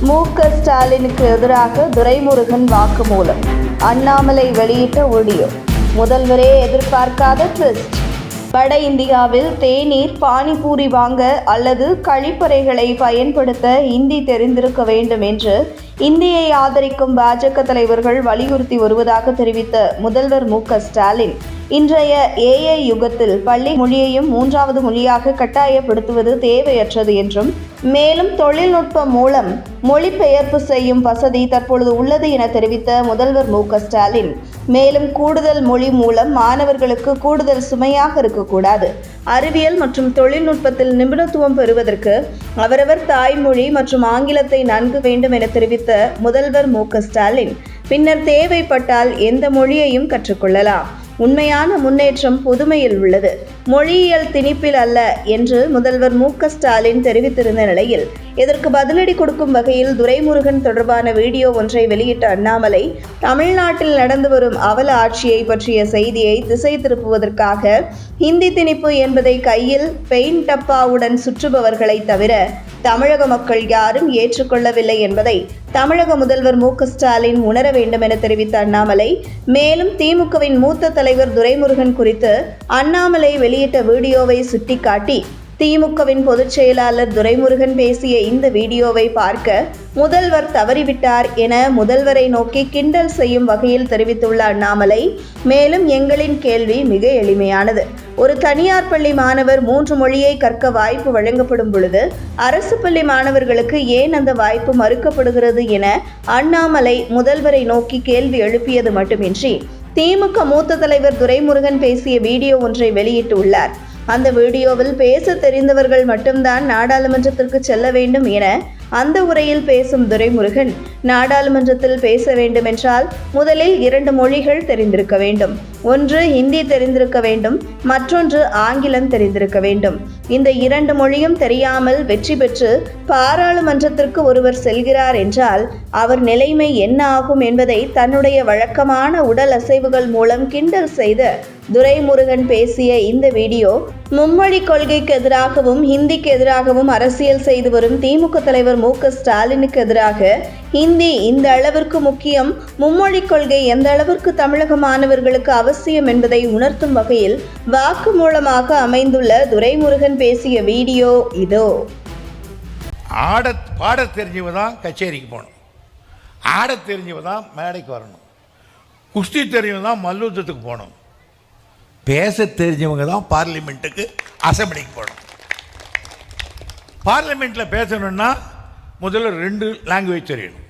மு. க. ஸ்டாலினுக்கு எதிராக துரைமுருகன் வாக்குமூலம். அண்ணாமலை வெளியிட்ட ஒடியோ முதல்வரே எதிர்பார்க்காத ட்விஸ்ட் வட இந்தியாவில் தேநீர் பானிபூரி வாங்க அல்லது கழிப்பறைகளை பயன்படுத்த இந்தி தெரிந்திருக்க வேண்டும் என்று இந்தியை ஆதரிக்கும் பாஜக தலைவர்கள் வலியுறுத்தி வருவதாக தெரிவித்த முதல்வர் மு ஸ்டாலின் இன்றைய ஏஐ யுகத்தில் பள்ளி மொழியையும் மூன்றாவது மொழியாக கட்டாயப்படுத்துவது தேவையற்றது என்றும் மேலும் தொழில்நுட்பம் மூலம் மொழிபெயர்ப்பு செய்யும் வசதி தற்பொழுது உள்ளது என தெரிவித்த முதல்வர் மு ஸ்டாலின். மேலும் கூடுதல் மொழி மூலம் மாணவர்களுக்கு கூடுதல் சுமையாக இருக்கக்கூடாது. அறிவியல் மற்றும் தொழில்நுட்பத்தில் நிபுணத்துவம் பெறுவதற்கு அவரவர் தாய்மொழி மற்றும் ஆங்கிலத்தை நன்கு வேண்டும் என தெரிவித்த முதல்வர் மு ஸ்டாலின் பின்னர் தேவைப்பட்டால் எந்த மொழியையும் கற்றுக்கொள்ளலாம். உண்மையான முன்னேற்றம் புதுமையில் உள்ளது. மொழியியல் திணிப்பில் அல்ல என்று முதல்வர் மு ஸ்டாலின் தெரிவித்திருந்த நிலையில் இதற்கு பதிலடி கொடுக்கும் வகையில் துரைமுருகன் தொடர்பான வீடியோ ஒன்றை வெளியிட்ட அண்ணாமலை தமிழ்நாட்டில் நடந்து வரும் அவல ஆட்சியை பற்றிய செய்தியை திசை திருப்புவதற்காக ஹிந்தி திணிப்பு என்பதை கையில் பெயிண்ட் டப்பாவுடன் சுற்றுபவர்களை தவிர தமிழக மக்கள் யாரும் ஏற்றுக்கொள்ளவில்லை என்பதை தமிழக முதல்வர் மு ஸ்டாலின் உணர வேண்டும் என தெரிவித்த அண்ணாமலை மேலும் திமுகவின் மூத்த தலைவர் துரைமுருகன் குறித்து அண்ணாமலை வெளியிட்ட வீடியோவை சுட்டிக்காட்டி திமுகவின் பொதுச் செயலாளர் துரைமுருகன் பேசிய இந்த வீடியோவை பார்க்க முதல்வர் தவறிவிட்டார் என முதல்வரை நோக்கி கிண்டல் செய்யும் வகையில் தெரிவித்துள்ள அண்ணாமலை மேலும் எங்களின் கேள்வி மிக எளிமையானது. ஒரு தனியார் பள்ளி மாணவர் மூன்று மொழியை கற்க வாய்ப்பு வழங்கப்படும் பொழுது அரசு பள்ளி மாணவர்களுக்கு ஏன் அந்த வாய்ப்பு மறுக்கப்படுகிறது என அண்ணாமலை முதல்வரை நோக்கி கேள்வி எழுப்பியது மட்டுமின்றி திமுக மூத்த தலைவர் துரைமுருகன் பேசிய வீடியோ ஒன்றை வெளியிட்டுள்ளார். அந்த வீடியோவில் பேச தெரிந்தவர்கள் மட்டும்தான் நாடாளுமன்றத்திற்கு செல்ல வேண்டும் என அந்த உரையில் பேசும் துரைமுருகன் நாடாளுமன்றத்தில் பேச வேண்டுமென்றால் முதலில் இரண்டு மொழிகள் தெரிந்திருக்க வேண்டும். ஒன்று ஹிந்தி தெரிந்திருக்க வேண்டும் மற்றொன்று ஆங்கிலம் தெரிந்திருக்க வேண்டும். இந்த இரண்டு மொழியும் தெரியாமல் வெற்றி பெற்று பாராளுமன்றத்திற்கு ஒருவர் செல்கிறார் என்றால் அவர் நிலைமை என்ன ஆகும் என்பதை தன்னுடைய வழக்கமான உடல் அசைவுகள் மூலம் கிண்டல் செய்த துரைமுருகன் பேசிய இந்த வீடியோ மும்மொழி கொள்கைக்கு எதிராகவும் ஹிந்திக்கு எதிராகவும் அரசியல் செய்து வரும் திமுக தலைவர் மு ஸ்டாலினுக்கு எதிராக ஹிந்தி இந்த அளவிற்கு முக்கியம் மும்மொழி கொள்கை எந்த அளவிற்கு தமிழக மாணவர்களுக்கு அவசியம் என்பதை உணர்த்தும் வகையில் வாக்கு மூலமாக அமைந்துள்ள துரைமுருகன் பேசிய வீடியோ இதோ. ஆட பாட தெரிஞ்சவதான் கச்சேரிக்கு போகணும். ஆட தெரிஞ்சவ தான் மேடைக்கு வரணும். குஸ்தி தெரிஞ்சவங்க தான் மல்யுத்தத்துக்கு போகணும். பேச தெரிஞ்சவங்க தான் பார்லிமெண்ட்டுக்கு அசம்பிளிக்கு போகணும். பார்லிமெண்ட்டில் பேசணும்னா முதல்ல ரெண்டு லாங்குவேஜ் தெரியணும்.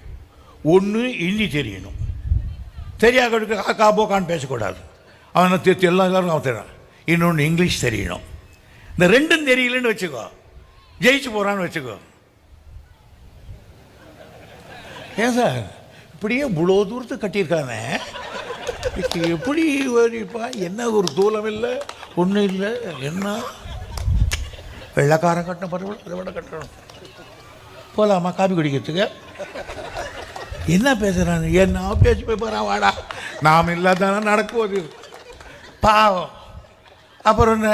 ஒன்று ஹிந்தி தெரியணும். தெரியாதவனுக்கு காக்கா போக்கான்னு பேசக்கூடாது. அவனை தெ- எல்லா எல்லாரும் அவன் தெரியும். இன்னொன்று இங்கிலீஷ் தெரியணும். இந்த ரெண்டும் தெரியலன்னு வச்சுக்கோ. ஜெயிச்சு போகிறான்னு வச்சுக்கோ. ஏன் சார்? இப்படியே இவ்வளோ தூரத்துக்கு கட்டியிருக்கானே? இதுக்கு எப்படி வரிப்பா? என்ன ஒரு தூலம் இல்லை ஒன்றும் இல்லை என்ன? வெள்ளைக்காரன் கட்டணும் பரவாயில்ல அதை விட கட்டணும். போகலாமா காபி குடிக்கிறதுக்கு? என்ன பேசுகிறான் என்ன பேச்சு போய் போகிறான் வாடா. நாம் இல்லாதான நடக்குவது? பாவம். அப்புறம் என்ன?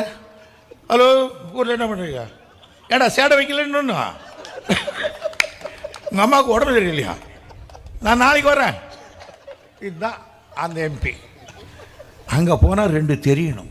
ஹலோ ஊரில் என்ன பண்ணுறீங்க ஏடா சேடை வைக்கலன்னு உங்கள் அம்மாவுக்கு உடம்பு சரியில்லையா? நான் நாளைக்கு வரேன் இதுதான் அந்த எம்பி அங்கே போனால் ரெண்டு தெரியணும்.